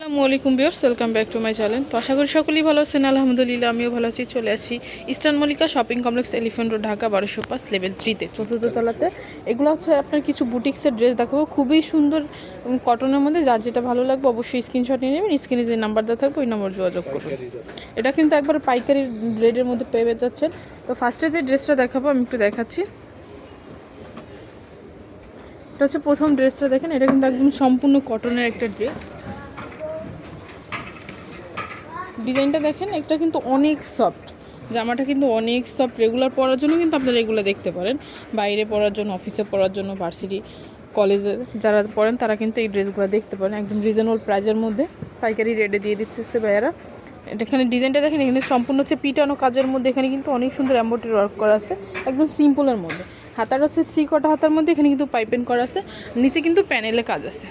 আসসালামু আলাইকুম viewers welcome back to my channel. তো আশা করি সকলেই ভালো আছেন। আলহামদুলিল্লাহ, আমিও ভালো আছি। চলে আসি eastern Mallika shopping complex elephant road, Dhaka, বারোশো পাঁচ, লেভেল থ্রিতে। চতুর্থ তলাতে। এগুলো হচ্ছে আপনার কিছু বুটিক্সের ড্রেস দেখাবো। খুবই সুন্দর কটনের মধ্যে। যার যেটা ভালো লাগবে অবশ্যই স্ক্রিনশট নিয়ে নেবেন। স্ক্রিনে যে নাম্বার দেওয়া থাকবে, ওই নম্বর যোগাযোগ করুন। এটা কিন্তু একবার পাইকারি রেটের মধ্যে পেয়ে যাচ্ছেন। তো ফার্স্টে যে ড্রেসটা দেখাবো, আমি একটু দেখাচ্ছি। এটা হচ্ছে প্রথম ড্রেসটা দেখেন। এটা কিন্তু একদম সম্পূর্ণ কটনের একটা ড্রেস। ডিজাইনটা দেখেন, একটা কিন্তু অনেক সফট জামাটা কিন্তু অনেক সফট রেগুলার পরার জন্য কিন্তু আপনারা এগুলো দেখতে পারেন। বাইরে পরার জন্য অফিসে পরার জন্য ভার্সিটি কলেজে যারা পড়েন তারা কিন্তু এই ড্রেসগুলো দেখতে পারেন। একদম রিজনেবল প্রাইজের মধ্যে। পাইকারি রেটে দিয়ে দিচ্ছে সে ভাইয়ারা। এখানে ডিজাইনটা দেখেন, এখানে সম্পূর্ণ হচ্ছে পিটানো কাজের মধ্যে এখানে কিন্তু অনেক সুন্দর এম্ব্রয়ডারি ওয়ার্ক করা আছে। একদম সিম্পলের মধ্যে। হাতার হচ্ছে থ্রি কটা হাতার মধ্যে এখানে কিন্তু পাইপেন করা আছে। নিচে কিন্তু প্যানেলে কাজ আছে।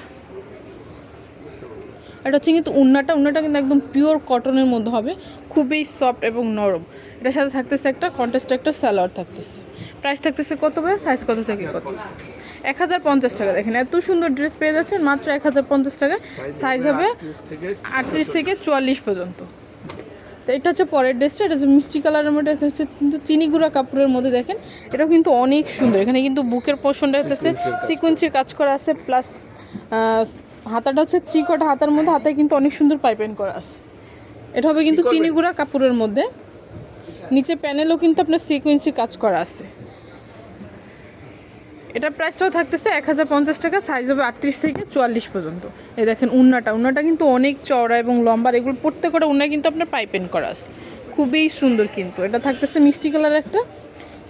এটা হচ্ছে কিন্তু উন্নাটা উন্নাটা কিন্তু একদম পিওর কটনের মধ্যে হবে খুবই সফট এবং নরম। এটার সাথে থাকতেছে একটা কন্টেস্ট একটা সালোয়ার থাকতেছে। প্রাইস থাকতেছে কত ভাই? সাইজ কত থেকে কত? এক হাজার পঞ্চাশ টাকা দেখেন এত সুন্দর ড্রেস পেয়ে যাচ্ছেন মাত্র এক হাজার পঞ্চাশ টাকা। সাইজ হবে আটত্রিশ থেকে চুয়াল্লিশ পর্যন্ত। তো এটা হচ্ছে পরের ড্রেসটা এটা হচ্ছে মিষ্টি কালারের মধ্যে এটা হচ্ছে কিন্তু চিনি গুঁড়া কাপড়ের মধ্যে দেখেন। এটাও কিন্তু অনেক সুন্দর এখানে কিন্তু বুকের পোর্শনটা হচ্ছে সিকুয়েন্সির কাজ। করা আছে প্লাস হাতাটা হচ্ছে থ্রি কটা হাতার মধ্যে হাতায় কিন্তু অনেক সুন্দর পাইপেন করা আছে। এটা হবে কিন্তু চিনি গুঁড়া কাপড়ের মধ্যে। নিচে প্যানেলও কিন্তু আপনার সিকুয়েন্সি কাজ করা আছে। এটা প্রাইসটাও থাকতেছে এক হাজার পঞ্চাশ টাকা সাইজ হবে আটত্রিশ থেকে চুয়াল্লিশ পর্যন্ত। এই দেখেন উন্নাটা উন্নাটা কিন্তু অনেক চওড়া এবং লম্বা এগুলো এগুলো প্রত্যেকটা উন্না কিন্তু আপনার পাইপেন করা আছে। খুবই সুন্দর কিন্তু। এটা থাকতেছে মিষ্টি কালার একটা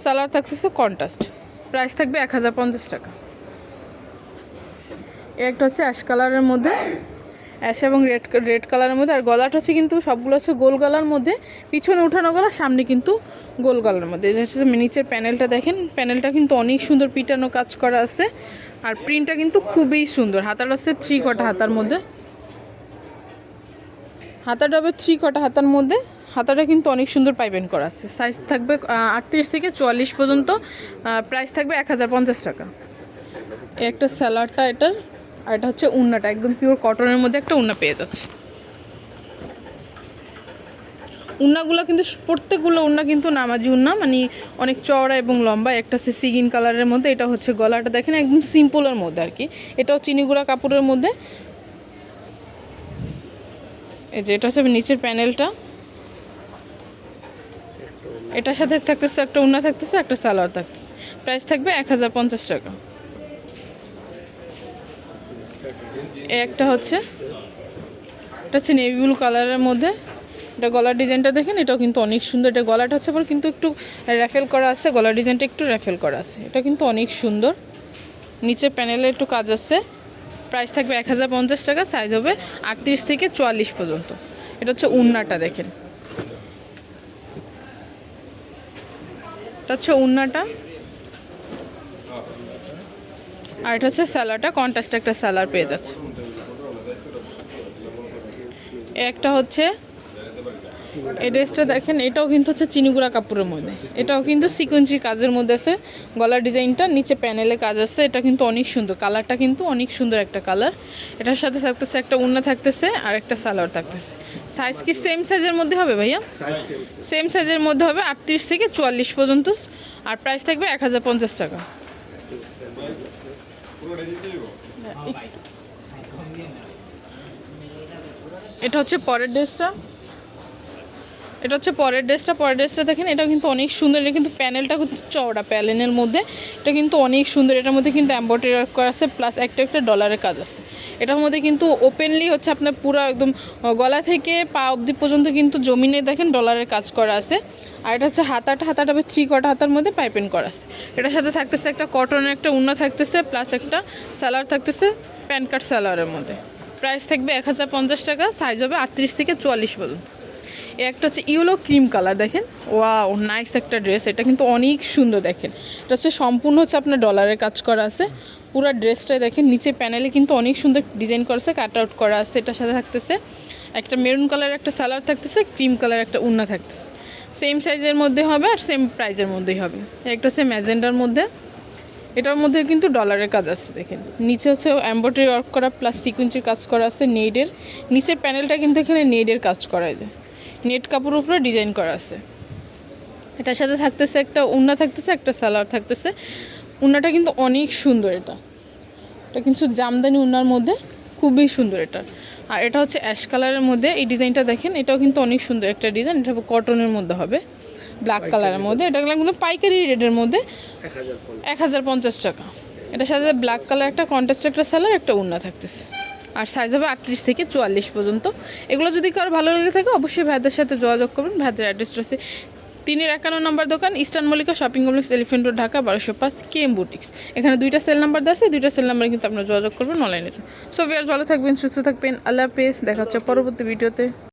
সালোয়ার থাকতেছে কন্ট্রাস্ট প্রাইস থাকবে এক হাজার পঞ্চাশ টাকা। একটা হচ্ছে অ্যাশ কালারের মধ্যে অ্যাশ এবং রেড রেড কালারের মধ্যে, আর গলাটা হচ্ছে কিন্তু সবগুলো হচ্ছে গোল গলার মধ্যে, পিছনে উঠানো গলা, সামনে কিন্তু গোল গলার মধ্যে। এটা হচ্ছে নিচের প্যানেলটা দেখেন প্যানেলটা কিন্তু অনেক সুন্দর পিটানো কাজ করা আছে, আর প্রিন্টটা কিন্তু খুবই সুন্দর। হাতাটা হচ্ছে থ্রি কটা হাতার মধ্যে। হাতাটা হবে থ্রি কটা হাতার মধ্যে। হাতাটা কিন্তু অনেক সুন্দর পাইবেন করা আছে। সাইজ থাকবে আটত্রিশ থেকে চুয়াল্লিশ পর্যন্ত প্রাইস থাকবে এক হাজার পঞ্চাশ টাকা। একটা স্যালাডটা এটার আর এটা হচ্ছে উন্নাটা, একদম পিওর কটনের মধ্যে একটা উন্না পেয়ে যাচ্ছে। উন্নাগুলো কিন্তু প্রত্যেকগুলো উন্না কিন্তু নামাজি উন্না মানে অনেক চওড়া এবং লম্বা, একটা হচ্ছে সিগিন কালারের মধ্যে, এটা হচ্ছে গলাটা দেখেন একদম সিম্পলের মধ্যে আর কি। এটাও চিনিগুড়া কাপড়ের মধ্যে। এই যে এটা হচ্ছে নিচের প্যানেলটা। এটার সাথে থাকতেছে একটা উন্না থাকতেছে, একটা সালোয়ার থাকতেছে। প্রাইস থাকবে এক হাজার পঞ্চাশ টাকা। একটা হচ্ছে। এটা হচ্ছে নেভি ব্লু কালারের মধ্যে। এটা গলার ডিজাইনটা দেখেন, এটাও কিন্তু অনেক সুন্দর। এটা গলাটা হচ্ছে আবার কিন্তু একটু র্যাফেল করা আছে, গলার ডিজাইনটা একটু র্যাফেল করা আছে। এটা কিন্তু অনেক সুন্দর। নিচে প্যানেলে একটু কাজ আছে। প্রাইস থাকবে এক হাজার পঞ্চাশ টাকা সাইজ হবে আটত্রিশ থেকে চুয়াল্লিশ পর্যন্ত। এটা হচ্ছে উন্নাটা দেখেন। এটা হচ্ছে উন্নাটা। আর এটা হচ্ছে স্যালাডটা কন্ট্রাস্ট একটা স্যালাড পেয়ে যাচ্ছে। একটা হচ্ছে এই ড্রেসটা দেখেন এটাও কিন্তু হচ্ছে চিনিগুড়া কাপড়ের মধ্যে। এটাও কিন্তু সিকোয়েন্সির কাজের মধ্যে আছে। গলার ডিজাইনটা নিচে প্যানেলে কাজ আছে। এটা কিন্তু অনেক সুন্দর। কালারটা কিন্তু অনেক সুন্দর একটা কালার। এটার সাথে থাকতেছে একটা উন্না থাকতেছে আর একটা সালোয়ার থাকতেছে। সাইজ কি সেম সাইজের মধ্যে হবে ভাইয়া? সেম সাইজের মধ্যে হবে আটত্রিশ থেকে চুয়াল্লিশ পর্যন্ত। আর প্রাইস থাকবে এক হাজার পঞ্চাশ টাকা। এটা হচ্ছে পরের ড্রেসটা। এটা হচ্ছে পরের ড্রেসটা পরের ড্রেসটা দেখেন এটা কিন্তু অনেক সুন্দর। এটা কিন্তু প্যানেলটা চওড়া প্যানেলের মধ্যে। এটা কিন্তু অনেক সুন্দর। এটার মধ্যে কিন্তু এম্ব্রয়ডারি ওয়ার্ক করা আছে প্লাস একটা একটা ডলারের কাজ আছে। এটার মধ্যে কিন্তু ওপেনলি হচ্ছে আপনার পুরো একদম গলা থেকে পা অবধি পর্যন্ত কিন্তু জমিনে দেখেন ডলারের কাজ করা আছে। আর এটা হচ্ছে হাতাটা হাতাটা হবে থ্রি কটা হাতার মধ্যে পাইপেন করা আছে। এটার সাথে থাকতেছে একটা কটনের একটা উন্না থাকতেছে প্লাস একটা স্যালার থাকতেছে প্যান কার্ড স্যালারের মধ্যে। প্রাইস থাকবে এক হাজার পঞ্চাশ টাকা সাইজ হবে আটত্রিশ থেকে চুয়াল্লিশ পর্যন্ত। একটা হচ্ছে ইয়েলো ক্রিম কালার, দেখেন। ওয়াও নাইস একটা ড্রেস এটা কিন্তু অনেক সুন্দর, দেখেন। এটা হচ্ছে সম্পূর্ণ হচ্ছে আপনার ডলারের কাজ করা আছে। পুরো ড্রেসটাই দেখেন, নিচে প্যানেলে কিন্তু অনেক সুন্দর ডিজাইন করা আছে কাট আউট করা আছে, এটার সাথে থাকতেছে। একটা মেরুন কালার একটা সালোয়ার থাকতেছে ক্রিম কালার একটা উন্না থাকতেছে। সেম সাইজের মধ্যে হবে আর সেম প্রাইজের মধ্যেই হবে। একটা হচ্ছে ম্যাজেন্ডার মধ্যে। এটার মধ্যে কিন্তু ডলারের কাজ আছে, দেখেন। নিচে হচ্ছে এম্ব্রয়ডারি ওয়ার্ক করা প্লাস সিকুয়েন্সের কাজ করা আছে নেডের নিচের প্যানেলটা কিন্তু এখানে নেডের কাজ করা যায় নেট কাপড়ের উপরে ডিজাইন করা আছে। এটার সাথে থাকতেছে একটা উন্না থাকতেছে একটা সালোয়ার থাকতেছে। উন্নাটা কিন্তু অনেক সুন্দর এটা। এটা কিন্তু জামদানি উন্নার মধ্যে খুবই সুন্দর এটা। আর এটা হচ্ছে অ্যাশ কালারের মধ্যে। এই ডিজাইনটা দেখেন এটাও কিন্তু অনেক সুন্দর একটা ডিজাইন। এটা কটনের মধ্যে হবে ব্ল্যাক কালারের মধ্যে। এটা কিন্তু পাইকারি রেটের মধ্যে। এক হাজার পঞ্চাশ। টাকা। এটার সাথে ব্ল্যাক কালার একটা কন্ট্রাস্ট একটা স্যালার একটা উন্না থাকতেছে। আর সাইজ হবে আটত্রিশ থেকে চুয়াল্লিশ পর্যন্ত। এগুলো যদি কারও ভালো লেগে থাকে, অবশ্যই ভাইদের সাথে যোগাযোগ করবেন ভাইদের অ্যাড্রেসটা হচ্ছে তিনের একান্ন নম্বর দোকান, eastern Mallika shopping complex elephant road Dhaka, বারোশো পাঁচ কেএম বুটিক্স এখানে দুইটা সেল নাম্বার দেওয়া আছে দুইটা সেল নাম্বারে কিন্তু আপনারা যোগাযোগ করবেন অনলাইনে সো ভিয়ার ভালো থাকবেন, সুস্থ থাকবেন, আল্লাহ পেস দেখা হচ্ছে পরবর্তী ভিডিওতে